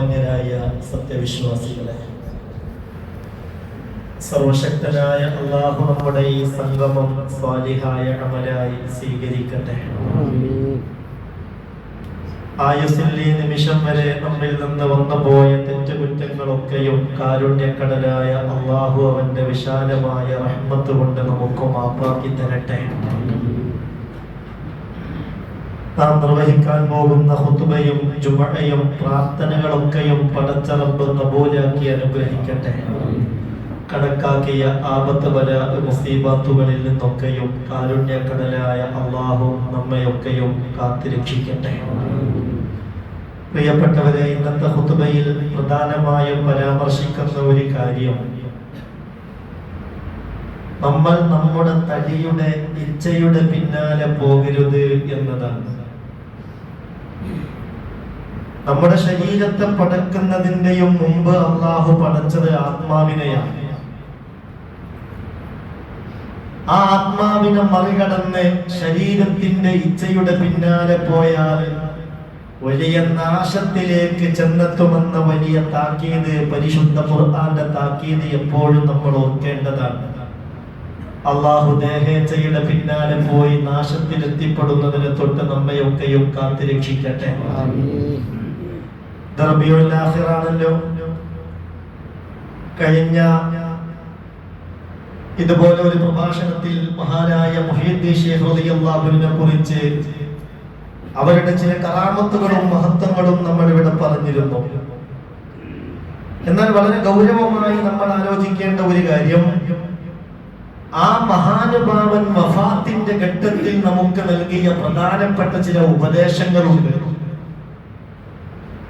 ബഹുമാന്യരായ സത്യവിശ്വാസികളെ. സർവശക്തനായ അള്ളാഹു നമ്മുടെ ഈ സംഗമം സ്വാലിഹായ അമലായി സ്വീകരിക്കട്ടെ. ആയുസിൽ നിമിഷം വരെ നമ്മിൽ നിന്ന് വന്നുപോയ തെറ്റുകുറ്റങ്ങളൊക്കെയും കാരുണ്യക്കടലായ അള്ളാഹു അവന്റെ വിശാലമായ റഹ്മത്ത് കൊണ്ട് നമുക്ക് മാപ്പാക്കി തരട്ടെ. നാം നിർവഹിക്കാൻ പോകുന്ന ഹുത്തുബയും ജുമഴയും പ്രാർത്ഥനകളൊക്കെയും പടച്ചറബ് കബൂലാക്കി അനുഗ്രഹിക്കട്ടെ. കണക്കാക്കിയ ആപത്ത് വല മുസീബാത്തുകളിൽ നിന്നൊക്കെയും കാരുണ്യക്കടലായ അള്ളാഹു നമ്മയൊക്കെയും കാത്തിരക്ഷിക്കട്ടെ. പ്രിയപ്പെട്ടവരെ ഇന്നത്തെ ഹുത്തുബയിൽ പ്രധാനമായും പരാമർശിക്കുന്ന ഒരു കാര്യം. നമ്മൾ നമ്മുടെ തടിയുടെ ഇച്ഛയുടെ പിന്നാലെ പോകരുത് എന്നതാണ്. നമ്മുടെ ശരീരത്തെ പടക്കുന്നതിന്റെയും മുമ്പ് അള്ളാഹു പടച്ചത് ആത്മാവിനെയാണ്. ആ ആത്മാവിനെ മറികടന്ന് ശരീരത്തിന്റെ ഇച്ഛയുടെ പിന്നാലെ പോയാൽ വലിയ നാശത്തിലേക്ക് ചെന്നെത്തുമെന്ന വലിയ താക്കീത് പരിശുദ്ധ ഖുർആന്റെ താക്കീത് എപ്പോഴും നമ്മൾ ഓർക്കേണ്ടതാണ്. അള്ളാഹു ദേഹേച്ഛയുടെ പിന്നാലെ പോയി നാശത്തിൽ എത്തിപ്പെടുന്നതിനെ തൊട്ട് നമ്മയൊക്കെയും കാത്തുരക്ഷിക്കട്ടെ. ആണല്ലോ കഴിഞ്ഞ ഇതുപോലെ ഒരു പ്രഭാഷണത്തിൽ മഹാനായ മുഹീദ്ദീൻ കുറിച്ച് അവരുടെ ചില കറാമത്തുകളും മഹത്വങ്ങളും നമ്മൾ ഇവിടെ പറഞ്ഞിരുന്നു. എന്നാൽ വളരെ ഗൗരവമായി നമ്മൾ ആലോചിക്കേണ്ട ഒരു കാര്യം ആ മഹാനുഭാവൻ വഫാത്തിന്റെ ഘട്ടത്തിൽ നമുക്ക് നൽകിയ പ്രധാനപ്പെട്ട ചില ഉപദേശങ്ങളുണ്ട്.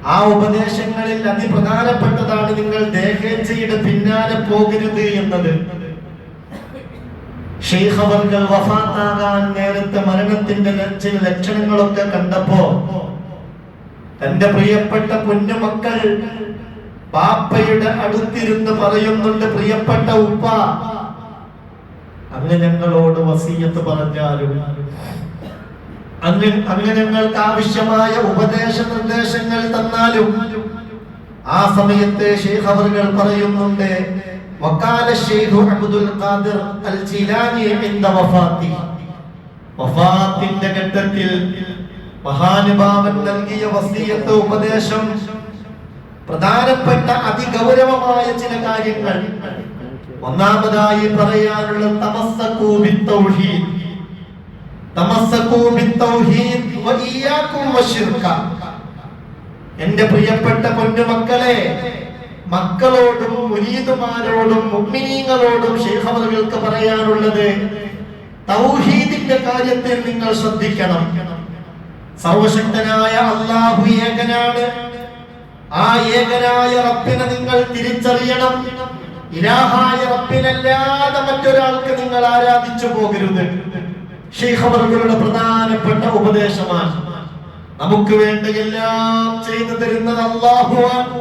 ആ ഉപദേശങ്ങളിൽ അതിപ്രധാനപ്പെട്ടതാണ് നിങ്ങൾ ദേഹേച്ഛയുടെ പിന്നാലെ പോകരുത് എന്നത്. ഷെയ്ഖ് വഫാത്താകാൻ നേരത്തെ മരണത്തിന്റെ ചില ലക്ഷണങ്ങളൊക്കെ കണ്ടപ്പോ തന്റെ പ്രിയപ്പെട്ട കുഞ്ഞുമക്കൾ പാപ്പയുടെ അടുത്തിരുന്ന് പറയുന്നുണ്ട് പ്രിയപ്പെട്ട ഉപ്പ. അങ്ങ് ഞങ്ങളോട് വസീയത്ത് പറഞ്ഞാലും അങ്ങ് അങ്ങ് ഞങ്ങൾക്ക് ആവശ്യമായ ഉപദേശ നിർദ്ദേശങ്ങൾ തന്നാലും ആ സമയത്തെ ഷെയ്ഖ് അവർകൾ പറയുന്നുണ്ട് വക്കാല Sheikh Abdul Qadir al Jilani ഇൻദ വഫാത്തി. വഫാത്തിന്റെ ഘട്ടത്തിൽ മഹാനുഭാവൻ നൽകിയ വസീയത്ത് ഉപദേശം പ്രധാനപ്പെട്ട അതിഗൗരവമായ ചില കാര്യങ്ങൾ. ഒന്നാമതായി പറയാനുള്ള തമസ്സകൂ ബിത്തൗഹീദ്. എന്റെ പ്രിയപ്പെട്ട പൊന്നുമക്കളെ മക്കളോടും മുനീതുമാരോടും മുഅ്മിനീങ്ങളോടും ശൈഖവറുകൾക്ക് പറയാനുള്ളത് തൗഹീദിന്റെ കാര്യത്തിൽ നിങ്ങൾ ശ്രദ്ധിക്കണം. സർവശക്തനായ അള്ളാഹു ഏകനാണ്. ആ ഏകനായ റബ്ബിനെ നിങ്ങൾ തിരിച്ചറിയണം. ഇലാഹായ റബ്ബിനല്ലാതെ മറ്റൊരാൾക്ക് നിങ്ങൾ ആരാധിച്ചു പോകരുത്. ഷെയ്ഖവറുകളുടെ പ്രധാനപ്പെട്ട ഉപദേശമാണ്. നമുക്ക് വേണ്ട എല്ലാം ചെയ്തു തരുന്നത് അള്ളാഹുവാണ്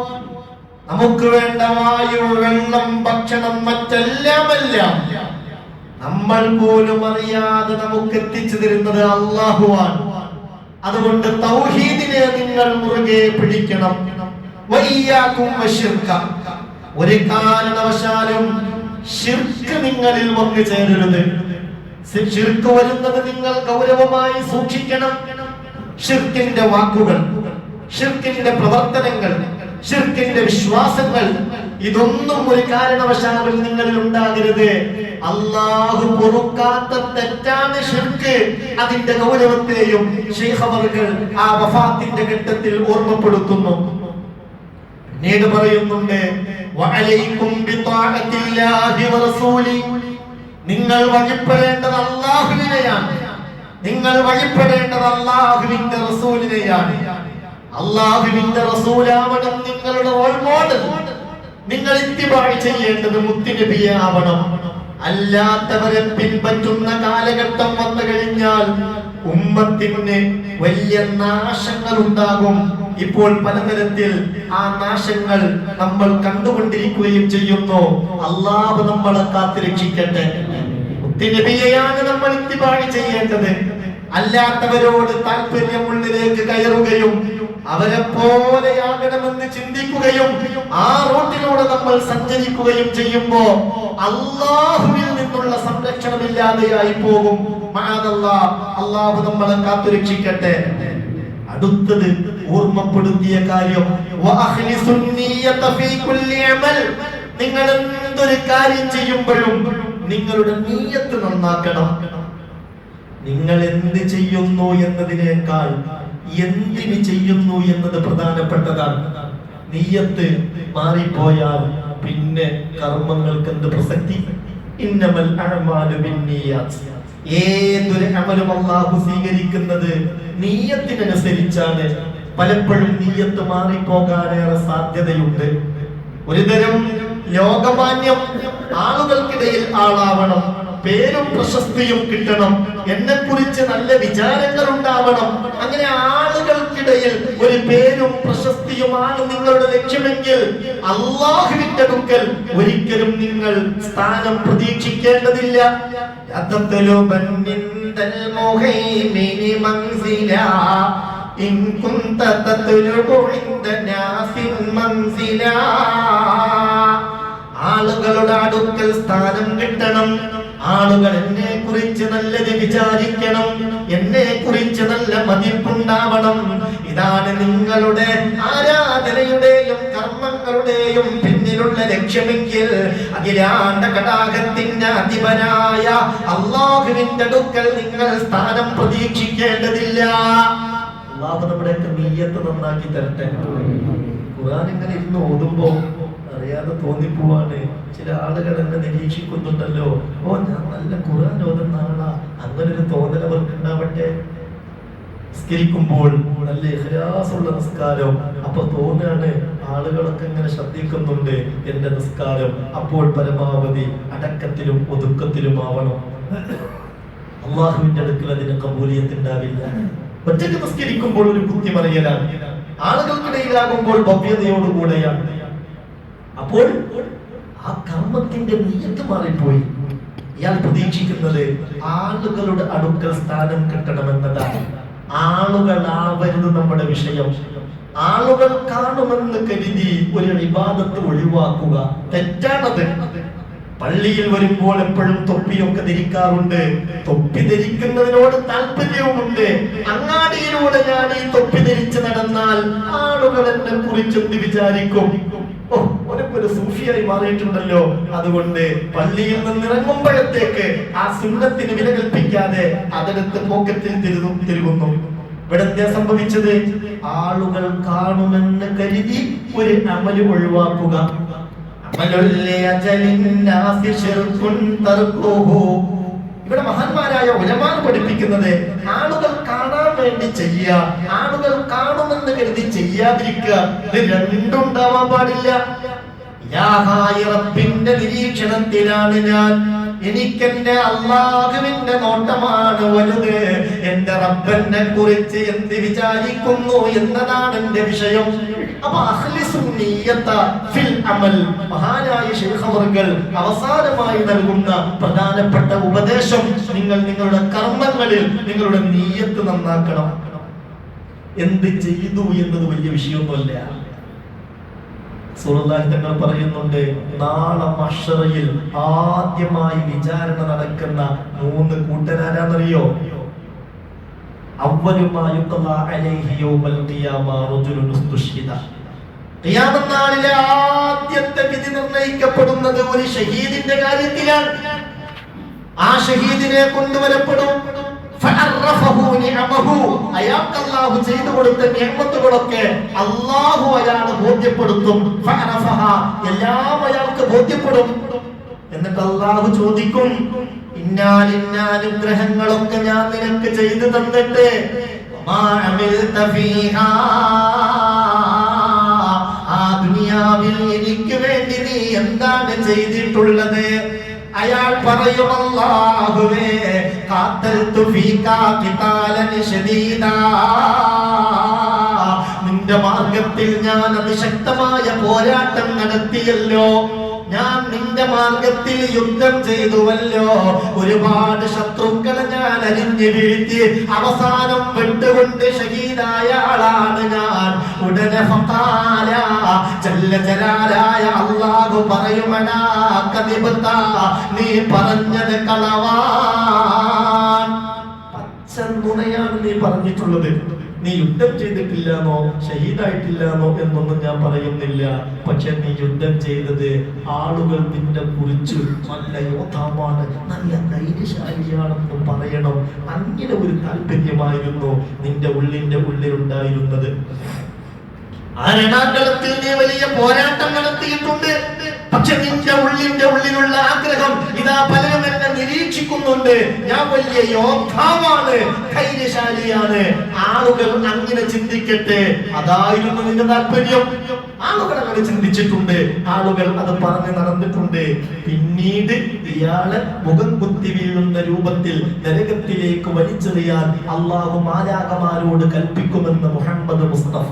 നമുക്ക് വേണ്ട വായു വെള്ളം ഭക്ഷണം മറ്റെല്ലാമെല്ലാം നമ്മൾ പോലും അറിയാതെ നമുക്ക് എത്തിച്ചു തരുന്നത് അള്ളാഹുവാണ് അതുകൊണ്ട് തൗഹീദിനെ നിങ്ങൾ മുറുകെ പിടിക്കണം. ഒരു കാരണവശാലും ശിർക്ക് നിങ്ങളിൽ വന്നു ചേരരുത്. ഷിർക്ക് വരുന്നത് നിങ്ങൾ ഗൗരവമായി സൂക്ഷിക്കണം. ഷിർക്കിന്റെ വാക്കുകൾ ഷിർക്കിന്റെ പ്രവർത്തനങ്ങൾ ഷിർക്കിന്റെ വിശ്വാസങ്ങൾ ഇതൊന്നും ഒരു കാരണവശാലും നിങ്ങളിൽ ഉണ്ടാകരുത്. അള്ളാഹു പൊറുക്കാത്ത തെറ്റാണ് ഷിർക്ക് അതിന്റെ ഗൗരവത്തെയും ശൈഖവറുകൾ ആ വഫാത്തിന്റെ ഘട്ടത്തിൽ ഓർമ്മപ്പെടുത്തുന്നു. പിന്നീട് പറയുന്നുണ്ട് വഅലൈക്കും ബിതാഅത്തില്ലാഹി വറസൂലി നിങ്ങൾ വഴിപ്പെടേണ്ടത് അള്ളാഹുവിനെയാണ്. നിങ്ങൾ വഴിപ്പെടേണ്ടത് അള്ളാഹുവിന്റെ റസൂലിനെയാണ്. അള്ളാഹുവിന്റെ റസൂലാവണം നിങ്ങളുടെ മോഡൽ നിങ്ങൾ ഇത്തിബാഴ് ചെയ്യേണ്ടത് മുത്തുനബിയെ അല്ലാത്തവരെ പിൻപറ്റുന്ന കാലഘട്ടം വന്നു കഴിഞ്ഞാൽ ഉമ്മത്തിന് വലിയ നാശങ്ങൾ ഉണ്ടാകും ഇപ്പോൾ പലതരത്തിൽ ആ നാശങ്ങൾ നമ്മൾ കണ്ടുകൊണ്ടിരിക്കുകയും ചെയ്യുന്നു. അള്ളാഹ് നമ്മളെ കാത്തുരക്ഷിക്കട്ടെ മുത്തുനബിയെയാണ് നമ്മൾ ഇത്തിബാഴ് ചെയ്യേണ്ടത്. അല്ലാത്തവരോട് താല്പര്യമുള്ളിലേക്ക് കയറുകയും അവരെ പോലെയാകണമെന്ന് ചിന്തിക്കുകയും ആ റൂട്ടിലൂടെ നമ്മൾ സഞ്ചരിക്കുകയും ചെയ്യുമ്പോ അള്ളാഹുവിൽ നിന്നുള്ള സംരക്ഷണമില്ലാതെയായി പോകും. അള്ളാഹു നമ്മളെ കാത്തുരക്ഷിക്കട്ടെ. അടുത്തത് ഓർമ്മപ്പെടുത്തിയ കാര്യം നിങ്ങൾ എന്തൊരു കാര്യം ചെയ്യുമ്പോഴും നിങ്ങളുടെ നീയത്ത് നന്നാക്കണം. നിങ്ങൾ എന്ത് ചെയ്യുന്നു എന്നതിനേക്കാൾ എന്തിന് ചെയ്യുന്നു എന്നത് പ്രധാനപ്പെട്ടതാണ്. നീയത്ത് മാറിപ്പോയാൽ പിന്നെ കർമ്മങ്ങൾക്ക് എന്ത് പ്രസക്തി? ഇന്നമൽ ഏതൊരു അമലും അള്ളാഹു സ്വീകരിക്കുന്നത് നീയത്തിനനുസരിച്ചാണ്. പലപ്പോഴും നീയത്ത് മാറിപ്പോകാനേറെ സാധ്യതയുണ്ട്. ഒരുതരം ലോകമാന്യം ആളുകൾക്കിടയിൽ ആളാവണം. പേരും പ്രശസ്തിയും കിട്ടണം എന്നെ കുറിച്ച് നല്ല വിചാരങ്ങൾ ഉണ്ടാവണം അങ്ങനെ ആളുകൾക്കിടയിൽ ഒരു പേരും പ്രശസ്തിയുമാണ് നിങ്ങളുടെ ലക്ഷ്യമെങ്കിൽ അള്ളാഹുവിന്റെ അടുക്കൽ ഒരിക്കലും നിങ്ങൾ സ്ഥാനം പ്രതീക്ഷിക്കേണ്ടതില്ല يتطلبن عند المهيمن منزلا إن كنت تطلب عند ناس منزلا ആളുകളുടെ അടുക്കൽ സ്ഥാനം കിട്ടണം ആളുകൾ എന്നെ കുറിച്ച് നല്ലത് വിചാരിക്കണം എന്നെ കുറിച്ച് നല്ല മതിപ്പുണ്ടാവണം. ഇതാണ് നിങ്ങളുടെ ആരാധനയുടെയും കർമ്മങ്ങളുടെയും പിന്നിലുള്ള ലക്ഷ്യമെങ്കിൽ അഖിലാണ്ട കടാകത്തിന്റെ അധിപനായ അള്ളാഹുവിന്റെ അടുക്കൽ നിങ്ങൾ സ്ഥാനം പ്രതീക്ഷിക്കേണ്ടതില്ല. അള്ളാഹു നമ്മുടെ നീയത്ത് നന്നാക്കി തരട്ടെ. ഖുർആൻ ഇങ്ങനെ ഇരുന്ന് ഓതുമ്പോ അറിയാതെ തോന്നിപ്പോവാണ്. ചില ആളുകൾ എന്നെ നിരീക്ഷിക്കുന്നുണ്ടല്ലോ. ഓ ഞാൻ നല്ല ഖുർആൻ ഓതുന്ന ആളാ. അങ്ങനൊരു തോന്നൽ അവർക്ക് ഉണ്ടാവട്ടെ നിസ്കരിക്കുമ്പോൾ നല്ല ഇഖ്ലാസുള്ള നിസ്കാരം. അപ്പൊ തോന്നുകയാണ് ആളുകളൊക്കെ ഇങ്ങനെ ശ്രദ്ധിക്കുന്നുണ്ട് എന്റെ നിസ്കാരം. അപ്പോൾ പരമാവധി അടക്കത്തിലും ഒതുക്കത്തിലും ആവണം അള്ളാഹുവിന്റെ അടുക്കൽ അതിന് കബൂലിയത്ത് ഉണ്ടാവില്ല ഒറ്റയ്ക്ക് നിസ്കരിക്കുമ്പോൾ ഒരു ബുദ്ധി മറിയലാണ് ആളുകൾക്കിടയിലാകുമ്പോൾ ഭവ്യതയോടുകൂടെയാണ്. അപ്പോൾ ആ കർമ്മത്തിന്റെ നീയത്ത് മാറിപ്പോയി. ഇയാൾ പ്രതീക്ഷിക്കുന്നത് ആളുകളുടെ അടുക്കൽ സ്ഥാനം കിട്ടണമെന്നതാണ്. ആളുകളാവരുത് നമ്മുടെ വിഷയം. ആളുകൾ കാണുമെന്ന് കരുതി ഒരു വിവാദത്ത് ഒഴിവാക്കുക തെറ്റാണത്. പള്ളിയിൽ വരുമ്പോൾ എപ്പോഴും തൊപ്പിയൊക്കെ ധരിക്കാറുണ്ട്. തൊപ്പി ധരിക്കുന്നതിനോട് താല്പര്യവുമുണ്ട്. അങ്ങാടിയിലൂടെ ഞാൻ ഈ തൊപ്പി ധരിച്ച് നടന്നാൽ ആളുകൾ എന്നെ കുറിച്ച് എന്ത് വിചാരിക്കും? ഓ ഒരു സൂഫിയായി മാറിയിട്ടുണ്ടല്ലോ. അതുകൊണ്ട് പള്ളിയിൽ നിന്ന് ഇറങ്ങുമ്പോഴത്തേക്ക് ആ സുന്നത്തിന് വില കൽപ്പിക്കാതെ അതെടുത്ത് പോക്കറ്റിൽ തിരുന്നു തിരുകുന്നു. ഇവിടെ എന്താ സംഭവിച്ചത്? ആളുകൾ കാണുമെന്ന് കരുതി ഒരു അമൽ ഒഴിവാക്കുക. ഇവിടെ മഹാന്മാരായ ഉലമാൻ പഠിപ്പിക്കുന്നത് ആളുകൾ കാണാൻ വേണ്ടി ചെയ്യുക ആളുകൾ കാണുമെന്ന് കരുതി ചെയ്യാതിരിക്കുക. ഇത് രണ്ടുണ്ടാവാൻ പാടില്ല. റബ്ബിന്റെ നിരീക്ഷണത്തിലാണ് ഞാൻ. എനിക്കെന്റെ അള്ളാഹുവിന്റെ നോട്ടമാണ് വലുത്. എന്റെ റബ്ബനെ കുറിച്ച് എന്ത് വിചാരിക്കുന്നു എന്നതാണ് എന്റെ വിഷയം. അപ്പൊ ഫിൽ അമൽ. മഹാനായ ശൈഖ് അവർകൾ അവസാനമായി നൽകുന്ന പ്രധാനപ്പെട്ട ഉപദേശം നിങ്ങൾ നിങ്ങളുടെ കർമ്മങ്ങളിൽ നിങ്ങളുടെ നീയത്ത് നന്നാക്കണം. എന്ത് ചെയ്തു എന്നത് വലിയ വിഷയമൊന്നുമല്ല. തങ്ങൾ പറയുന്നുണ്ട് നാളെ മഷറയിൽ ആദ്യമായി വിചാരണ നടക്കുന്ന മൂന്ന് കൂട്ടരാരാന്നറിയോ? നാളിലെ ആദ്യത്തെ വിധി നിർണയിക്കപ്പെടുന്നത് ഒരു ഷഹീദിന്റെ കാര്യത്തിലാണ്. ആ ഷഹീദിനെ കൊണ്ടുവരപ്പെടും. അയാൾക്ക് അല്ലാഹു ചെയ്തു കൊടുത്ത നിയമത്തുകളൊക്കെ അല്ലാഹു അയാളെ ബോധ്യപ്പെടുത്തും. എല്ലാം അയാൾക്ക് ബോധ്യപ്പെടും എന്നിട്ട് അല്ലാഹു ചോദിക്കും ഇന്നാലിന്ന അനുഗ്രഹങ്ങളൊക്കെ ഞാൻ നിനക്ക് ചെയ്തു തന്നിട്ട്. ആ ദുനിയാവിൽ എനിക്ക് വേണ്ടി നീ എന്താണ് ചെയ്തിട്ടുള്ളത് അയാൾ പറയും ഖാതൽതു ഫീകാ ഖിതാലൻ ശദീദാ. നിന്റെ മാർഗത്തിൽ ഞാൻ അതിശക്തമായ പോരാട്ടം നടത്തിയല്ലോ. ഞാൻ നിന്റെ മാർഗത്തിൽ യുദ്ധം ചെയ്തുവല്ലോ. ഒരുപാട് ശത്രുക്കളെ ഞാൻ അരിഞ്ഞു വീഴ്ത്തി അവസാനം വിട്ടുകൊണ്ട് ഷഹീദായ ആളാണ് ഞാൻ. ഉടനെ ജലാലായ അല്ലാഹു പറയുമടാ കതിപത്ത നീ പറഞ്ഞത് കളവാൻ നുണയാണ് നീ പറഞ്ഞിട്ടുള്ളത്. നീ യുദ്ധം ചെയ്തിട്ടില്ലാന്നോ ഷഹീദായിട്ടില്ലാന്നോ എന്നൊന്നും ഞാൻ പറയുന്നില്ല. പക്ഷെ നീ യുദ്ധം ചെയ്തത് ആളുകൾ നിന്നെ കുറിച്ച് നല്ല യോദ്ധാവാണ് നല്ല ധൈര്യശാലിയാണെന്ന് പറയണം. അങ്ങനെ ഒരു താല്പര്യമായിരുന്നു നിന്റെ ഉള്ളിന്റെ ഉള്ളിൽ ഉണ്ടായിരുന്നത്. ആ രണാകളത്തിൽ നീ വലിയ പോരാട്ടം നടത്തിയിട്ടുണ്ട്. പക്ഷെ നിന്റെ ഉള്ളിന്റെ ഉള്ളിലുള്ള ആഗ്രഹം ഇതാ പലരും എന്നെ നിരീക്ഷിക്കുന്നുണ്ട്. ഞാൻ വലിയ യോദ്ധാവാണ് ധൈര്യശാലിയാണ്. ആളുകൾ അങ്ങനെ ചിന്തിക്കട്ടെ. അതായിരുന്നു നിന്റെ താല്പര്യം. ആളുകൾ അങ്ങനെ ചിന്തിച്ചിട്ടുണ്ട്. ആളുകൾ അത് പറഞ്ഞു നടന്നിട്ടുണ്ട്. പിന്നീട് ഇയാളെ മുഖം കുത്തി വീഴുന്ന രൂപത്തിൽ നരകത്തിലേക്ക് വലിച്ചെറിയാൻ അള്ളാഹു മാലാകമാരോട് കൽപ്പിക്കുമെന്ന് മുഹമ്മദ് മുസ്തഫ.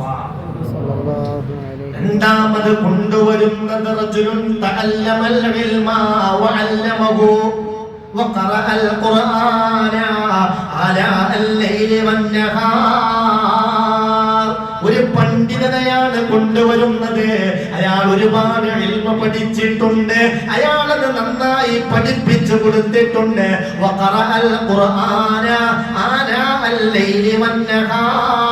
രണ്ടാമത് കൊണ്ടുവരുന്നത് റജുലുൻ തഅല്ലമൽ ഇൽമ വഅല്ലമഹു وقرأ القرآن آلاء الليل والنهار ഒരു പണ്ഡിതനെയാണ് കൊണ്ടുവരുന്നത് അയാൾ ഒരുപാട് ഇൽമ പഠിച്ചിട്ടുണ്ട് അയാൾ അത് നന്നായി പഠിപ്പിച്ചു കൊടുത്തിട്ടുണ്ട് وقرأ القرآن آلاء الليل والنهار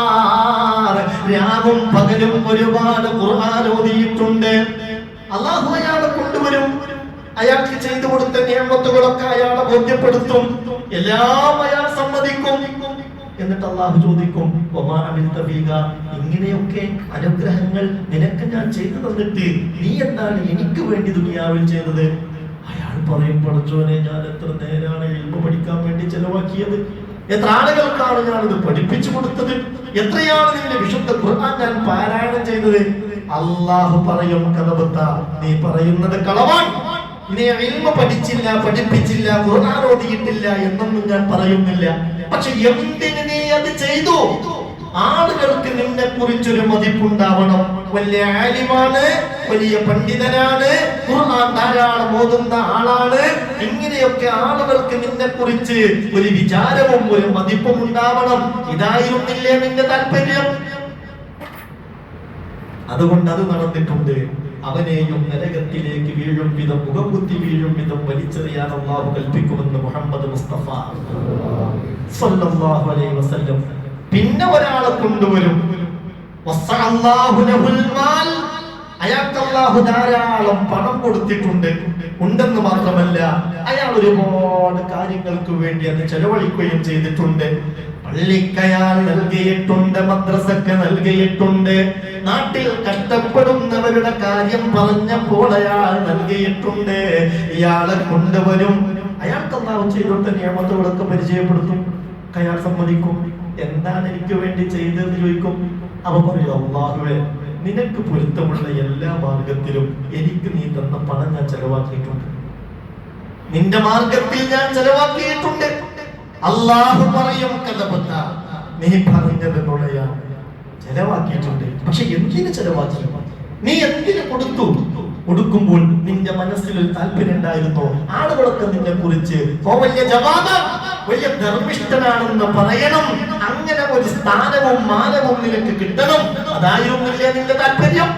രാവും പകലും ഒരുപാട് ഖുർആൻ ഓതിയിട്ടുണ്ട്. അള്ളാഹു അയാളെ കൊണ്ടുവരും. അയാൾക്ക് ചെയ്തു കൊടുത്ത നിയമത്തുകളൊക്കെ അയാളെ ബോധ്യപ്പെടുത്തും. എല്ലാം അയാൾ സമ്മതിക്കും. എന്നിട്ട് അള്ളാഹു ചോദിക്കും? ഇങ്ങനെയൊക്കെ അനുഗ്രഹങ്ങൾ നിനക്ക് ഞാൻ ചെയ്തു തന്നിട്ട് നീ എന്താണ് എനിക്ക് വേണ്ടി ദുനിയാവിൽ ചെയ്തത്? അയാൾ പറയും പഠിച്ചോനെ ഞാൻ എത്ര നേരാണ് എൽമ പഠിക്കാൻ വേണ്ടി ചെലവാക്കിയത്? എത്ര ആളുകൾക്കാണ് ഞാനത് പഠിപ്പിച്ചു കൊടുത്തത്? എത്രയാണ് നിന്റെ വിശുദ്ധ ഖുർആൻ ഞാൻ പാരായണം ചെയ്തത്? അള്ളാഹു പറയും കഥബത്ത നീ പറയുന്നത് കളവാൻ. നീ ഇൽമ പഠിച്ചില്ല പഠിപ്പിച്ചില്ല ഖുർആൻ ഓതിയിട്ടില്ല എന്നൊന്നും ഞാൻ പറയുന്നില്ല. പക്ഷെ എന്തിന് നീ അത് ചെയ്തു? ആളുകൾക്ക് നിന്നെ കുറിച്ചൊരു മതിപ്പുണ്ടാവണം. വലിയ ആലിമാണ് വലിയ പണ്ഡിതനാണ് ധാരാളം ഓതുന്ന ആളാണ്. ഇങ്ങനെയൊക്കെ ആളുകൾക്ക് നിന്നെ കുറിച്ച് ഒരു വിചാരവും ഒരു മതിപ്പും ഉണ്ടാവണം ഇതായിരുന്നില്ലേ നിന്റെ താല്പര്യം? അതുകൊണ്ട് അത് നടന്നിട്ടുണ്ട്. അവനെയും നരകത്തിലേക്ക് വീഴും വിധം മുഖംകുത്തി വീഴും വിധം വലിച്ചെറിയാൻ അള്ളാഹു കൽപ്പിക്കുമെന്ന് മുഹമ്മദ് മുസ്തഫ. സല്ലല്ലാഹു അലൈഹി വസല്ലം. പിന്നെ ഒരാളെ കൊണ്ടുവരും. അയാൾക്ക് ധാരാളം പണം കൊടുത്തിട്ടുണ്ട്. ഉണ്ടെന്ന് മാത്രമല്ല അയാൾ ഒരുപാട് കാര്യങ്ങൾക്ക് വേണ്ടി അത് ചെലവഴിക്കുകയും ചെയ്തിട്ടുണ്ട്. പള്ളിക്കയാൾ നൽകിയിട്ടുണ്ട് മദ്രസക്ക് നൽകിയിട്ടുണ്ട്. നാട്ടിൽ കഷ്ടപ്പെടുന്നവരുടെ കാര്യം പറഞ്ഞപ്പോൾ അയാൾ നൽകിയിട്ടുണ്ട്. ഇയാളെ കൊണ്ടുവരും. അയാൾക്ക് അള്ളാഹു ചെയ്തിട്ട് നിയമത്തുകളൊക്കെ പരിചയപ്പെടുത്തും. അയാൾ സമ്മതിക്കും. എന്താണ് എനിക്ക് വേണ്ടി ചെയ്തതെന്ന് ചോദിക്കും. അവ പറയും അള്ളാഹുവെ നിനക്ക് പൊരുത്തമുള്ള എല്ലാ മാർഗത്തിലും എനിക്ക് നീ തന്ന പണം ഞാൻ ചെലവാക്കിയിട്ടുണ്ട്. നിന്റെ മാർഗത്തിൽ ഞാൻ ചെലവാക്കിയിട്ടുണ്ട്. അള്ളാഹു പറയും കഥപത്ത നീ പറഞ്ഞത് നുണയാണ് ചെലവാക്കിയിട്ടുണ്ട്. പക്ഷെ എന്തിനു ചെലവാക്കി? നീ എന്തിനു കൊടുത്തു? കൊടുക്കുമ്പോൾ നിന്റെ മനസ്സിൽ ഒരു താല്പര്യം ഉണ്ടായിരുന്നു. ആളുകളൊക്കെ നിന്നെ കുറിച്ച് വലിയ വലിയ ധർമ്മിഷ്ഠനാണെന്ന് പറയണം. അങ്ങനെ ഒരു സ്ഥാനവും മാനവും നിനക്ക് കിട്ടണം. അതായിരുന്നില്ലേ നിന്റെ താല്പര്യം?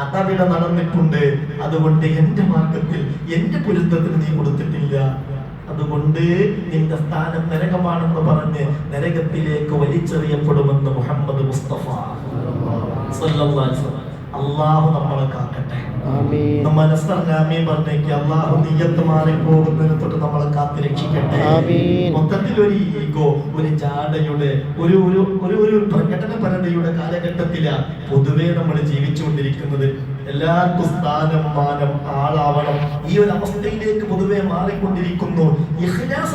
അതവിടെ നടന്നിട്ടുണ്ട്. അതുകൊണ്ട് എന്റെ മാർഗത്തിൽ എന്റെ പൊരുത്തത്തിന് നീ കൊടുത്തിട്ടില്ല. അതുകൊണ്ട് നിന്റെ സ്ഥാനം നരകമാണെന്ന് പറഞ്ഞ് നരകത്തിലേക്ക് വലിച്ചെറിയപ്പെടുമെന്ന് മുഹമ്മദ് മുസ്തഫ. അള്ളാഹു നമ്മളെ കാക്കട്ടെ. മനസ്സറിഞ്ഞാമീ പറഞ്ഞേക്ക്. അള്ളാഹു നീയത്ത് മാറിപ്പോകുന്നതിന് തൊട്ട് നമ്മളെ കാത്തു രക്ഷിക്കട്ടെ. ആമീൻ. മൊത്തത്തിൽ ഒരു ഈഗോ ഒരു ജാടയുടെ ഒരു ഒരു ഒരു ഒരു പ്രകടനപരതയുടെ കാലഘട്ടത്തിലാണ് പൊതുവെ നമ്മൾ ജീവിച്ചുകൊണ്ടിരിക്കുന്നത്. എല്ലാവർക്കും സ്ഥാനം മാനം ആളാവണം. ഈ ഒരു അവസ്ഥയിലേക്ക് പൊതുവെ മാറിക്കൊണ്ടിരിക്കുന്നു.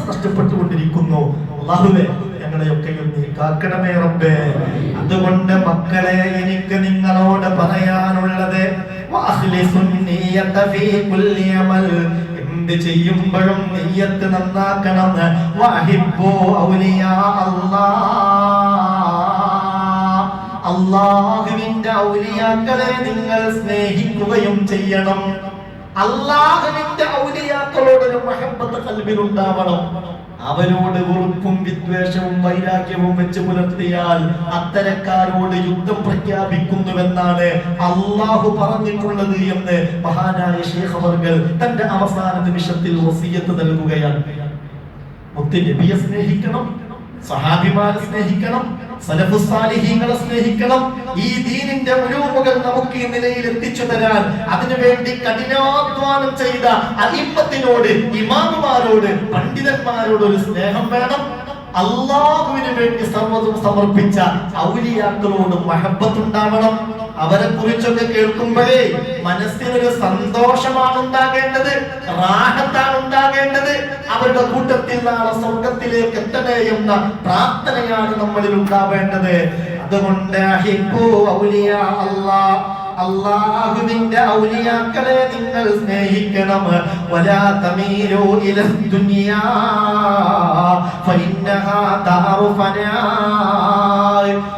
നഷ്ടപ്പെട്ടുകൊണ്ടിരിക്കുന്നു. അള്ളാഹുവേ ഞങ്ങളെയൊക്കെയും നീ കാക്കണമേ റബ്ബേ. അതുകൊണ്ട് മക്കളെ എനിക്ക് നിങ്ങളോട് പറയാനുള്ളത് എന്ത് ചെയ്യുമ്പോഴും നെയ്യത്ത് നന്നാക്കണം. വാഹിബോ ഔലിയാ അല്ലാഹ് അള്ളാഹുവിന്റെ ഔലിയാക്കളെ നിങ്ങൾ സ്നേഹിക്കുകയും ചെയ്യണം. അള്ളാഹുവിന്റെ ഔലിയാക്കളോടൊരു മഹബത്ത് കൽബിലുണ്ടാവണം. അവരോട് വെറുപ്പും വിദ്വേഷവും വൈരാഗ്യവും വെച്ച് പുലർത്തിയാൽ അത്തരക്കാരോട് യുദ്ധം പ്രഖ്യാപിക്കുന്നുവെന്നാണ് അള്ളാഹു പറഞ്ഞിട്ടുള്ളത് എന്ന് മഹാനായ ഷേഖ് തന്റെ അവസാന നിമിഷത്തിൽ വസീയത്ത് നൽകുകയാണ്. മുത്ത് നബിയെ സ്നേഹിക്കണം. സഹാബിമാരെ സ്നേഹിക്കണം സലഫുസാലിഹീങ്ങളെ സ്നേഹിക്കണം. ഈ ദീനിന്റെ ഉലൂമുകൾ നമുക്ക് ഈ നിലയിൽ എത്തിച്ചു തരാൻ അതിനുവേണ്ടി കഠിനാധ്വാനം ചെയ്ത അലിമ്പത്തിനോട് ഇമാമുമാരോട് പണ്ഡിതന്മാരോട് ഒരു സ്നേഹം വേണം. അള്ളാഹുവിന് വേണ്ടി സർവതും സമർപ്പിച്ച ഔലിയാക്കളോട് മഹബത്തുണ്ടാവണം. അവരെ കുറിച്ചൊക്കെ കേൾക്കുമ്പോഴേ മനസ്സിനൊരു സന്തോഷമാണ് ഉണ്ടാകേണ്ടത് റാഹത്താണ് ഉണ്ടാകേണ്ടത് അവരുടെ കൂട്ടത്തിൽ നാളെ സ്വർഗത്തിലേക്ക് എത്തണേ എന്ന പ്രാർത്ഥനയാണ് നമ്മളിൽ ഉണ്ടാവേണ്ടത് അതുകൊണ്ട് അഹിബ്ബു ഔലിയാ അല്ലാഹ്. അള്ളാഹുവിന്റെ ഔലിയാക്കളെ നിങ്ങൾ സ്നേഹിക്കണം. വലാ തമീലു ഇല ദുനിയാ ഫഇന്നഹാ ദാറു ഫനാ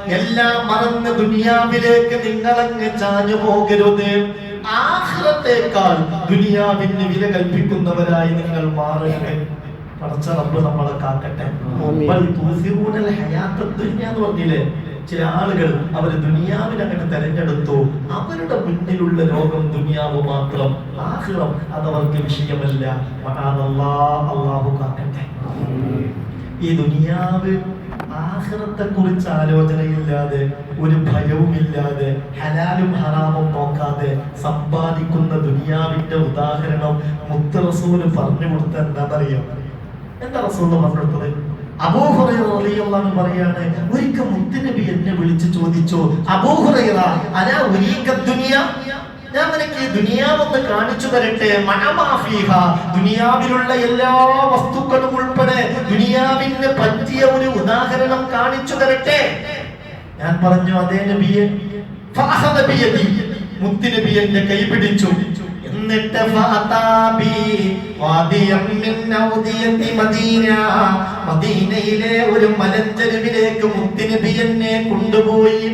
എല്ലാം മറന്ന് ദുനിയാവിലേക്ക് നിങ്ങളങ്ങ് ചാഞ്ഞു പോകരുത്. ആഹ്ലത്തേക്കാൾ ദുനിയാവിന് വില കൽപ്പിക്കുന്നവരായി നിങ്ങൾ മാറരുത്. പടച്ച റബ്ബ് നമ്മളെ കാക്കട്ടെ. പറഞ്ഞില്ലേ? ചില ആളുകൾ അവർ ദുനിയാവിനെ അങ്ങനെ തെരഞ്ഞെടുത്തു. അവരുടെ മുന്നിലുള്ള ലോകം ദുനിയാവ് മാത്രം. ആഹ്ലം അതവർക്ക് വിഷയമല്ല. അള്ളാഹു കാക്കട്ടെ. ഈ ദുനിയാവ് ആഹ്ലത്തെ കുറിച്ച് ആലോചനയില്ലാതെ ഒരു ഭയവുമില്ലാതെ ഹലാലും ഹറാമും നോക്കാതെ സമ്പാദിക്കുന്ന ദുനിയാവിന്റെ ഉദാഹരണം മുത്ത റസൂൽ പറഞ്ഞു കൊടുത്ത എന്താ പറയുക എന്താ റസൂൽ പറഞ്ഞു കൊടുത്തത്? അൻഹു പറയാണ് എന്നെ വിളിച്ചു ചോദിച്ചു ഞാൻ നിനക്ക് കാണിച്ചു തരട്ടെ ദുനിയാവിലുള്ള എല്ലാ വസ്തുക്കളും ഉൾപ്പെടെ ദുനിയാവിന് പറ്റിയ ഒരു ഉദാഹരണം കാണിച്ചു തരട്ടെ. ഞാൻ പറഞ്ഞു അതേ നബിയെ മുത്തുനബി എന്റെ കൈ പിടിച്ചു എന്നിട്ട് ഫാതാബി വാദിയം മിൻ ഉദിയത്തി മദീന. മദീനയിലെ ഒരു മലഞ്ചെരുവിലേക്ക് മുത്തുനബി എന്നെ കൊണ്ടുപോയി.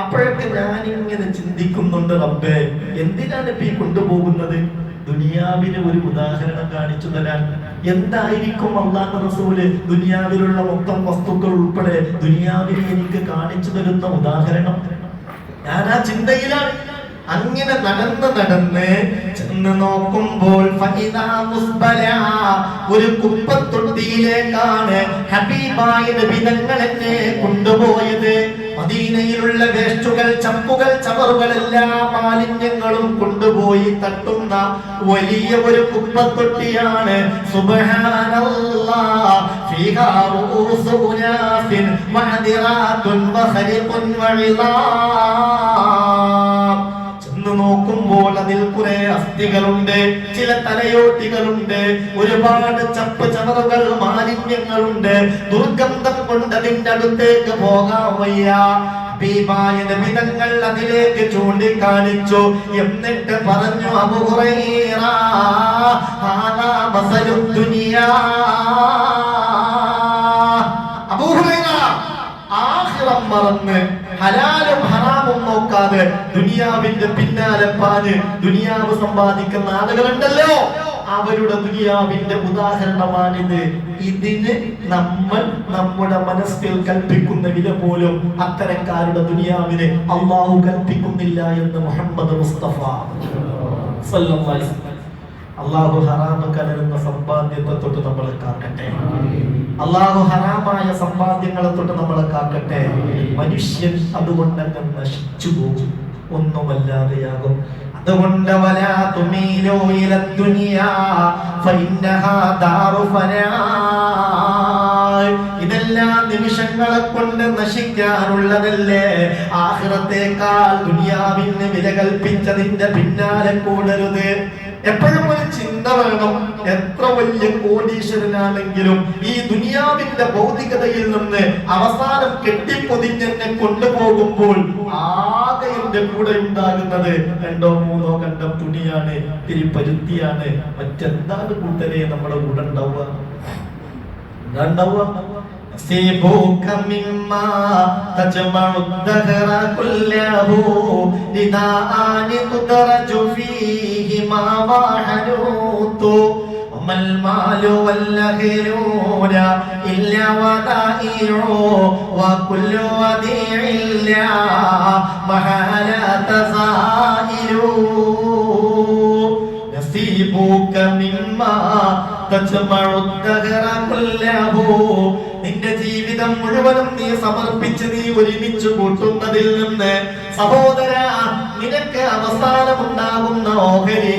അപ്പോഴൊക്കെ ഞാൻ ഇങ്ങനെ ചിന്തിക്കുന്നുണ്ട് റബ്ബേ എന്തിനാണ് ഇപ്പൊ ഈ കൊണ്ടുപോകുന്നത്? ദുനിയാവിന് ഒരു ഉദാഹരണം കാണിച്ചു തരാൻ. എന്തായിരിക്കും അള്ളാഹ് റസൂൽ ദുനിയാവിലുള്ള മൊത്തം വസ്തുക്കൾ ഉൾപ്പെടെ ദുനിയാവിനെ എനിക്ക് കാണിച്ചു തരുന്ന ഉദാഹരണം? ഞാൻ ആ ചിന്തയിലാണ്. അങ്ങനെ നടന്ന് നടന്ന് ചെന്ന് നോക്കുമ്പോൾ ഒരു കുപ്പത്തൊട്ടിയിലേക്കാണ് ഹബീബായ നബി തങ്ങൾ എന്നെ കൊണ്ടുപോയത്. മദീനയിലുള്ള വേസ്റ്റുകൾ ചപ്പുകൾ ചവറുകൾ എല്ലാ മാലിന്യങ്ങളും കൊണ്ടുപോയി തട്ടുന്ന വലിയ ഒരു കുപ്പത്തൊട്ടിയാണ്. സുബ്ഹാനല്ലാഹ് നോക്കുമ്പോൾ അതിൽ കുറെ അസ്ഥികളുണ്ട് ചില തലയോട്ടികളുണ്ട് ഒരുപാട് ചപ്പ് ചവറുകൾ മാലിന്യങ്ങളുണ്ട്. ദുർഗന്ധം കൊണ്ട് അതിന്റെ അടുത്തേക്ക് പോകാൻ വയ്യ. നബിതങ്ങൾ അതിലേക്ക് ചൂണ്ടിക്കാണിച്ചു. എന്നിട്ട് പറഞ്ഞു മസലു ദുനിയാ. ആഖിറം മറന്ന് ഹലാലും നോക്കാതെ ദുനിയാവിന്റെ പിന്നാലെ പാഞ്ഞ് ദുനിയാവ് സമ്പാദിക്കുന്ന ആളുകളുണ്ടല്ലോ. അവരുടെ ദുനിയാവിന്റെ ഉദാഹരണമാണിത്. ഇതിന് നമ്മൾ നമ്മുടെ മനസ്സിൽ കൽപ്പിക്കുന്ന വില പോലും അത്തരക്കാരുടെ ദുനിയാവിന് അള്ളാഹു കൽപ്പിക്കുന്നില്ല എന്ന് മുഹമ്മദ് മുസ്തഫ. സല്ലല്ലാഹു. അള്ളാഹു ഹറാമ് കലരുന്ന സമ്പാദ്യത്തെ തൊട്ട് നമ്മളെ കാക്കട്ടെ. അള്ളാഹു ഹറാമായ സമ്പാദ്യങ്ങളെ തൊട്ട് നമ്മളെ കാക്കട്ടെ. മനുഷ്യൻ അതുകൊണ്ടങ്ങ് നശിച്ചു പോകും. ഒന്നുമല്ലാതെയാകും. അതുകൊണ്ട് വലാ തുമീലൂ ദുനിയാ ഫഇന്നഹാ ദാറു ഫനാ. ഇതെല്ലാം നിമിഷങ്ങളെ കൊണ്ട് നശിക്കാനുള്ളതല്ലേ? ആഹ്റത്തേക്കാൾ ദുനിയാവിന് വില കൽപ്പിച്ചതിന്റെ പിന്നാലെ കൂടരുത്. എപ്പോഴും ഒരു ചിന്ത വേണം എത്ര വലിയ കോടീശ്വരനാണെങ്കിലും ഈ ദുനിയാവിന്റെ ഭൗതികതയിൽ നിന്ന് അവസാനം കെട്ടിപ്പൊതിഞ്ഞെന്നെ കൊണ്ടുപോകുമ്പോൾ ആകെ എന്റെ കൂടെ ഉണ്ടാകുന്നത് രണ്ടോ മൂന്നോ കണ്ടം തുണിയാണ് തിരിപ്പരുത്തിയാണ് മറ്റെന്താണ് കൂട്ടരെ നമ്മുടെ കൂടെ ഉണ്ടാവുക എന്താ ഉണ്ടാവുക نصيبك مما تجمع الدهر كله رداءان تدرج فيهما ما وحنوت وما المال والأهلون إلا ودائع وكل وديع لا محالة زائل نصيبك مما നിന്റെ ജീവിതം മുഴുവനും നീ സമർപ്പിച്ച് നീ ഒരുമിച്ച് കൂട്ടുന്നതിൽ നിന്ന് സഹോദര നിനക്ക് അവസാനമുണ്ടാകുന്ന ഓഹരി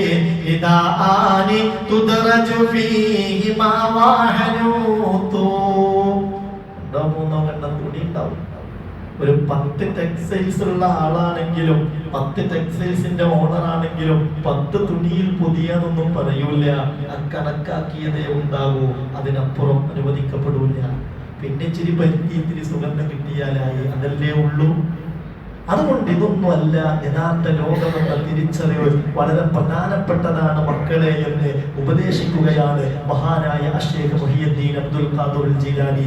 ഇതാ ആനി തുദറജു ഫീഹി മാ വാഹനൂതു രണ്ടോ മൂന്നോ കണ്ണം തുണി ഉണ്ടാവും. ഒരു പത്ത് ടെക്സ്റ്റൈൽസ് ഉള്ള ആളാണെങ്കിലും പത്ത് ടെക്സ്റ്റൈൽസിന്റെ ഓണർ ആണെങ്കിലും പത്ത് തുണിയിൽ പുതിയതൊന്നും പറയൂല അത് കണക്കാക്കിയതേ ഉണ്ടാകൂ. അതിനപ്പുറം അനുവദിക്കപ്പെടൂല പിന്നെ ഇച്ചിരി പരുത്തി ഇത്തിരി സുഗന്ധം കിട്ടിയാലായി. അതല്ലേ ഉള്ളൂ. അതുകൊണ്ട് ഇതൊന്നും അല്ല യഥാർത്ഥ ലോകമെന്ന തിരിച്ചറിവ് വളരെ പ്രധാനപ്പെട്ടതാണ് മക്കളെ എന്ന് ഉപദേശിക്കുകയാണ് മഹാനായ അഷേഖ് മുഹിയുദ്ദീൻ അബ്ദുൽ ഖാദുൽ ജീലാനി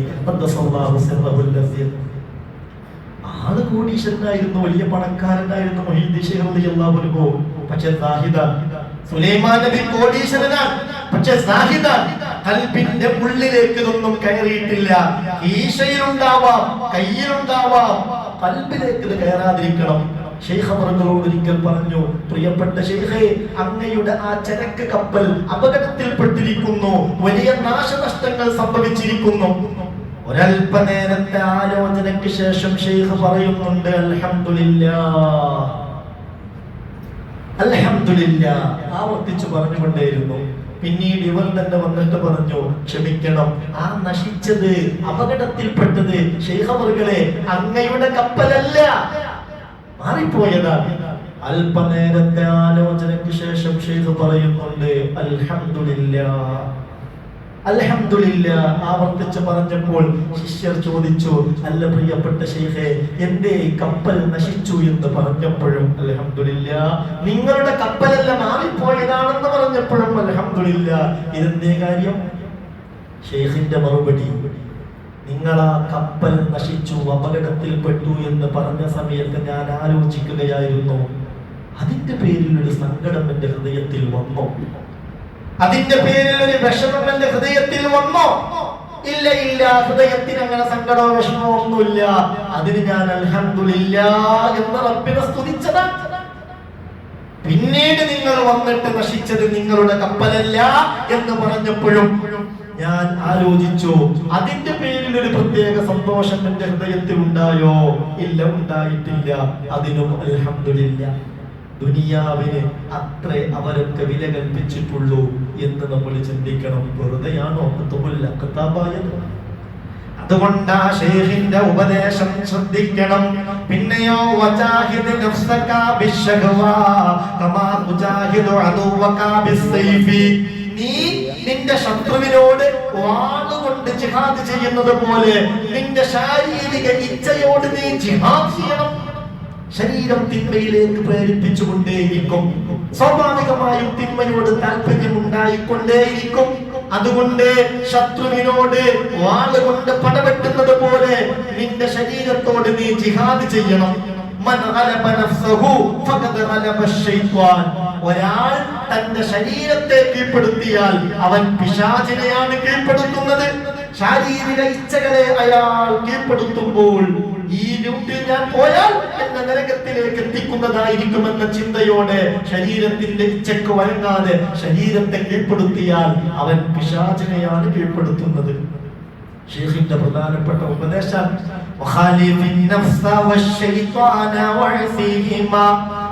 ആൾ കോടീശ്വരനായിരുന്നു വലിയ പണക്കാരനായിരുന്നു അൻഹു. പക്ഷേ സാഹിദ സുലൈമാൻ നബി കോടീശ്വരനാണ്. പക്ഷേ സാഹിദ കൽബിന്റെ ഉള്ളിലേക്ക് ഇതൊന്നും കയറിയിട്ടില്ല. ഈശയിലുണ്ടാവാം കയ്യിലുണ്ടാവാം കൽബിലേക്ക് ഇത് കയറാതിരിക്കണം. ഷെയ്ഖ് അവറുകളോട് ഒരിക്കൽ പറഞ്ഞു പ്രിയപ്പെട്ട ഷെയ്ഖേ അങ്ങയുടെ ആ ചരക്ക് കപ്പൽ അപകടത്തിൽപ്പെട്ടിരിക്കുന്നു. വലിയ നാശനഷ്ടങ്ങൾ സംഭവിച്ചിരിക്കുന്നു. ഒരല്പനേരത്തെ ആലോചനയ്ക്ക് ശേഷം ഷെയ്ഖ് പറയുന്നുണ്ട് അൽഹംദുലില്ലാ. അൽഹംദുലില്ലാ. ആവർത്തിച്ചു പറഞ്ഞുകൊണ്ടേയിരുന്നു. പിന്നീട് ഇവർ തന്നെ വന്നിട്ട് പറഞ്ഞു ക്ഷമിക്കണം ആ നശിച്ചത് അപകടത്തിൽപ്പെട്ടത് ഷെയ്ഖവറുകളെ അങ്ങയുടെ കപ്പലല്ല. മാറിപ്പോയതാണ്. അല്പനേരത്തെ ആലോചനയ്ക്ക് ശേഷം ഷെയ്ഖ് പറയുന്നുണ്ട് അൽഹംദുലില്ലാ. ആവർത്തിച്ച് പറഞ്ഞപ്പോൾ ശിഷ്യർ ചോദിച്ചു അല്ല പ്രിയപ്പെട്ട ഷെയ്ഖെ എന്റെ കപ്പൽ നശിച്ചു എന്ന് പറഞ്ഞപ്പോഴും അലഹമില്ല നിങ്ങളുടെ കപ്പലല്ല മാറിപ്പോയതാണെന്ന് പറഞ്ഞപ്പോഴും അലഹമില്ല ഇതെന്തേ കാര്യം? ഷെയ്ഖിന്റെ മറുപടി നിങ്ങളാ കപ്പൽ നശിച്ചു അപകടത്തിൽപ്പെട്ടു എന്ന് പറഞ്ഞ സമയത്ത് ഞാൻ ആലോചിക്കുകയായിരുന്നു. അതിന്റെ പേരിൽ ഒരു സങ്കടം എന്റെ ഹൃദയത്തിൽ വന്നു. അതിന്റെ പേരിൽ ഒരു വിഷമം എന്റെ ഹൃദയത്തിൽ വന്നോ. ഇല്ല ഇല്ല ഹൃദയത്തിന് അങ്ങനെ സങ്കടമോ വിഷമോ ഒന്നുമില്ല. അതിന് ഞാൻ അൽഹംദുലില്ല എന്ന് റബ്ബിനെ സ്തുതിച്ചതാണ് പിന്നീട് നിങ്ങൾ വന്നിട്ട് നശിച്ചത് നിങ്ങളുടെ കപ്പലല്ല എന്ന് പറഞ്ഞപ്പോഴും ഞാൻ ആലോചിച്ചു അതിന്റെ പേരിൽ ഒരു പ്രത്യേക സന്തോഷം എന്റെ ഹൃദയത്തിൽ ഉണ്ടായോ ഇല്ല ഉണ്ടായിട്ടില്ല. അതിനും അൽഹംദുലില്ല. ദുനിയാവിന് അത്ര അവരൊക്കെ വില കൽപ്പിച്ചിട്ടുള്ളൂ എന്ന് നമ്മൾ ചിന്തിക്കണം. വെറുതെയാണോ? കത്താബായത് അതുകൊണ്ട് ആ ഷേഖിന്റെ ഉപദേശം ശ്രദ്ധിക്കണം. പിന്നെയോ വജാഹിദ് നഫ്സക ബിശ്ശഹ്വാ കമാ തുജാഹിദു അദുവക ബിസ്സൈഫി. നീ നിന്റെ ശത്രുവിനോട് വാളുകൊണ്ട് ജിഹാദ് ചെയ്യുന്നത് പോലെ നിന്റെ ശാരീരിക ഇച്ഛയോട് നീ ജിഹാദ് ചെയ്യണം. ശരീരം തിന്മയിലേക്ക് പ്രേരിപ്പിച്ചുകൊണ്ടേയിരിക്കും. സ്വാഭാവികമായും തിന്മയോട് താല്പര്യം ഉണ്ടായിക്കൊണ്ടേയിരിക്കും അതുകൊണ്ട് ശത്രുവിനോട് വാളുകൊണ്ട് പടവെട്ടുന്നത് പോലെ നിന്റെ ശരീരത്തോട് നീ ജിഹാദ് ചെയ്യണം. ഒരാൾ തന്റെ ശരീരത്തെ കീഴ്പ്പെടുത്തിയാൽ അവൻ പിശാചിനെയാണ് കീഴ്പ്പെടുത്തുന്നത്. ശാരീരിക ഇച്ഛകളെ അയാൾ കീഴ്പ്പെടുത്തുമ്പോൾ ഈ രൂട്ടിൽ ഞാൻ പോയാൽ എന്നെ നരകത്തിലേക്ക് എത്തിക്കുന്നതായിരിക്കുമെന്ന ചിന്തയോടെ ശരീരത്തിന്റെ ഇച്ഛക്ക് വഴങ്ങാതെ ശരീരത്തെ കീഴ്പ്പെടുത്തിയാൽ അവൻ പിശാചിനെയാണ് കീഴ്പ്പെടുത്തുന്നത് ഷെയ്ഖിന്റെ പ്രധാനപ്പെട്ട ഉപദേശം وخالف النفس والشيطان وعصيهما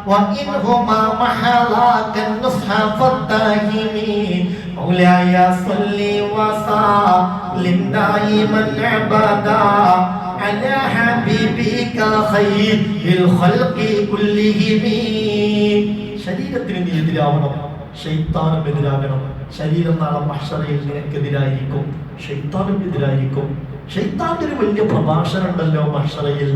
وإنهما محلاك النصح فالداهمين مولاي صل وسلم دائما ابدا على حبيبك خير الخلق كلهم ശരീരത്തിന് നീ എതിരാവണം ഷെയ്ത്താനും എതിരാകണം ശരീരം നാളെ മഷറയിൽ നിനക്കെതിരായിരിക്കും ഷെയ്ത്താനും എതിരായിരിക്കും ഷെയ്ത്താന്റെ ഒരു വലിയ പ്രഭാഷണം ഉണ്ടല്ലോ മഷറയിൽ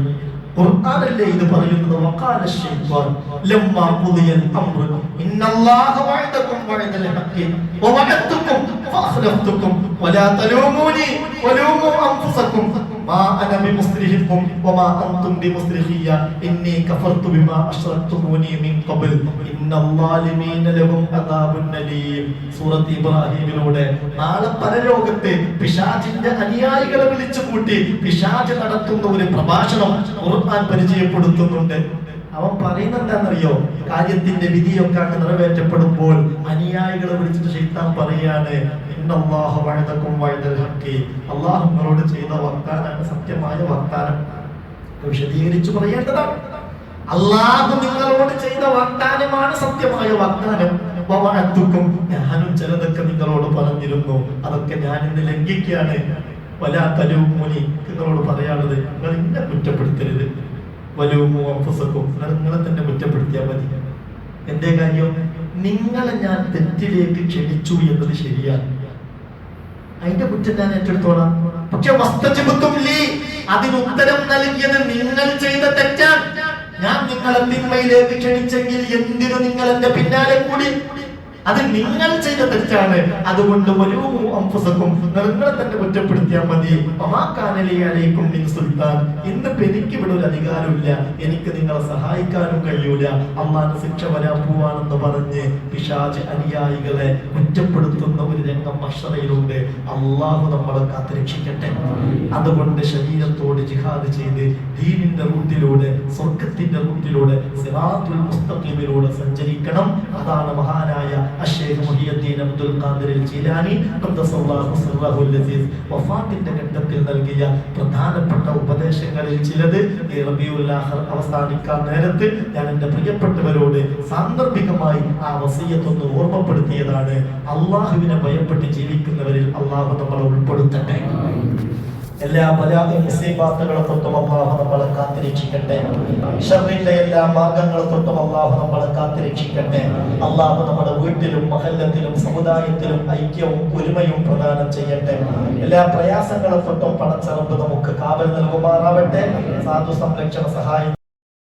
ഖുർആനല്ലേ ഇത് പറയുന്നത്? വഖാല ശൈത്വാൻ. ലമ്മാ ഖുദിയൽ അംറു. ഇന്നല്ലാഹ വഅദകും വഅദൽ ഹഖ്. വവഅദ്തുകും ഫഅഖ്ലഫ്തുകും വലാ തലൂമൂനി വലൂമു അൻഫുസകും മാ അന ബിമുസ്രിഹിക്കും വമാ അൻതും ബിമുസ്രിഹിയ ഇന്നി കഫർതു ബിമാ അശ്റക്തുമൂനി മിൻ ഖബൽ ഇന്നല്ലാലിമീന ലഹും അദാബുൻ അലീം സൂറത്ത് ഇബ്രാഹിമിലൂടെ നാളെ പരലോകത്തെ പിശാചിന്റെ അനുയായികളെ വിളിച്ചു കൂട്ടി പിശാച് നടത്തുന്ന ഒരു പ്രഭാഷണം ഖുർആൻ പരിചയപ്പെടുത്തുന്നുണ്ട്. അവൻ പറയുന്ന എന്താണെന്നറിയോ കാര്യത്തിന്റെ വിധിയൊക്കെ അങ്ങ് നിറവേറ്റപ്പെടുമ്പോൾ അനുയായികളെ വിളിച്ചിട്ട് ശൈത്താൻ പറയാണ് ഇന്നല്ലാഹു വഅദകും വഅദൽ ഹഖി അല്ലാഹു നിങ്ങളോട് ചെയ്ത വാഗ്ദാനമാണ് സത്യമായ ഇത് വിശദീകരിച്ചു പറയേണ്ടതാണ്. അള്ളാഹു നിങ്ങളോട് ചെയ്ത വാഗ്ദാനമാണ് സത്യമായ വാഗ്ദാനം വവഅദ്തുക്കും ഞാനും ചിലതൊക്കെ നിങ്ങളോട് പറഞ്ഞിരുന്നു. അതൊക്കെ ഞാൻ ഇന്ന് ലംഘിക്കുകയാണ്. വലാ മുനി നിങ്ങളോട് പറയാനുള്ളത് നിങ്ങൾ ഇന്നെ കുറ്റപ്പെടുത്തരുത്. അംഫുസക്കും നിങ്ങൾ നിങ്ങളെ തന്നെ കുറ്റപ്പെടുത്തിയാൽ മതി. എന്റെ കാര്യം? നിങ്ങളെ ഞാൻ തെറ്റിലേക്ക് ക്ഷണിച്ചു എന്നത് ശരിയാണ് അതിന്റെ കുറ്റം ഞാൻ ഏറ്റെടുത്തോളാം. പക്ഷെ വസ്തുജബുത്തും ലീ അതിന് ഉത്തരം നൽകിയത് നിങ്ങൾ ചെയ്ത തെറ്റാണ് ഞാൻ നിങ്ങളെ തിന്മയിലേക്ക് ക്ഷണിച്ചെങ്കിൽ എന്തിനു നിങ്ങൾ എന്റെ പിന്നാലെ കൂടി? അത് നിങ്ങൾ ചെയ്ത തെറ്റാണ്. അതുകൊണ്ട് ഒരു അംഫുസക്കും നിങ്ങളെ തന്നെ കുറ്റപ്പെടുത്തിയാൽ മതി. ഒമാക്കാനലിയാലേക്കും മിൻ സുൽത്താൻ. ഇന്നിപ്പോ എനിക്ക് ഇവിടെ ഒരു അധികാരമില്ല. എനിക്ക് നിങ്ങളെ സഹായിക്കാനും കഴിയൂല. അള്ളാന്റെ ശിക്ഷ വരാൻ പോവാണെന്ന് പറഞ്ഞ് പിശാജ് അനുയായികളെ കുറ്റപ്പെടുത്തുന്ന ഒരു രംഗം മഷറയിലുണ്ട് അള്ളാഹു നമ്മളെ കാത്തിരക്ഷിക്കട്ടെ. അതുകൊണ്ട് ശരീരത്തോട് ജിഹാദ് ചെയ്ത് ദീനിന്റെ റൂട്ടിലൂടെ സ്വർഗത്തിന്റെ റൂട്ടിലൂടെ സിറാത്തുൽ സഞ്ചരിക്കണം. അതാണ് മഹാനായ അഷേഖ് മുഹിയുദ്ദീൻ അബ്ദുൽ ഖാദിർ ജീലാനി വഫാത്തിന്റെ ഘട്ടത്തിൽ നൽകിയ പ്രധാനപ്പെട്ട ഉപദേശങ്ങളിൽ ചിലത് ഈ ആഖർ അവസാനിക്കാൻ നേരത്ത് ഞാൻ എന്റെ പ്രിയപ്പെട്ടവരോട് സാന്ദർഭികമായി ആ വസീയത്തൊന്ന് ഓർമ്മപ്പെടുത്തിയതാണ്. അള്ളാഹുവിനെ ഭയപ്പെട്ട് ജീവിക്കുന്നവരിൽ അള്ളാഹു നമ്മളെ ഉൾപ്പെടുത്തട്ടെ. എല്ലാ ബലാഹി മുസീബാത്തുകളെ തൊട്ടും അള്ളാഹു നമ്മളെ കാത്തിരക്ഷിക്കട്ടെ. ഷറിന്റെ എല്ലാ മാർഗങ്ങളെ തൊട്ടും അള്ളാഹു നമ്മളെ കാത്തിരക്ഷിക്കട്ടെ. അള്ളാഹു നമ്മുടെ വീട്ടിലും മഹല്ലത്തിലും സമുദായത്തിലും ഐക്യവും ഒരുമയും പ്രദാനം ചെയ്യട്ടെ. എല്ലാ പ്രയാസങ്ങളെ തൊട്ടും പണച്ചറമ്പ് നമുക്ക് കാവൽ നൽകുമാറാവട്ടെ. സാധു സംരക്ഷണ സഹായം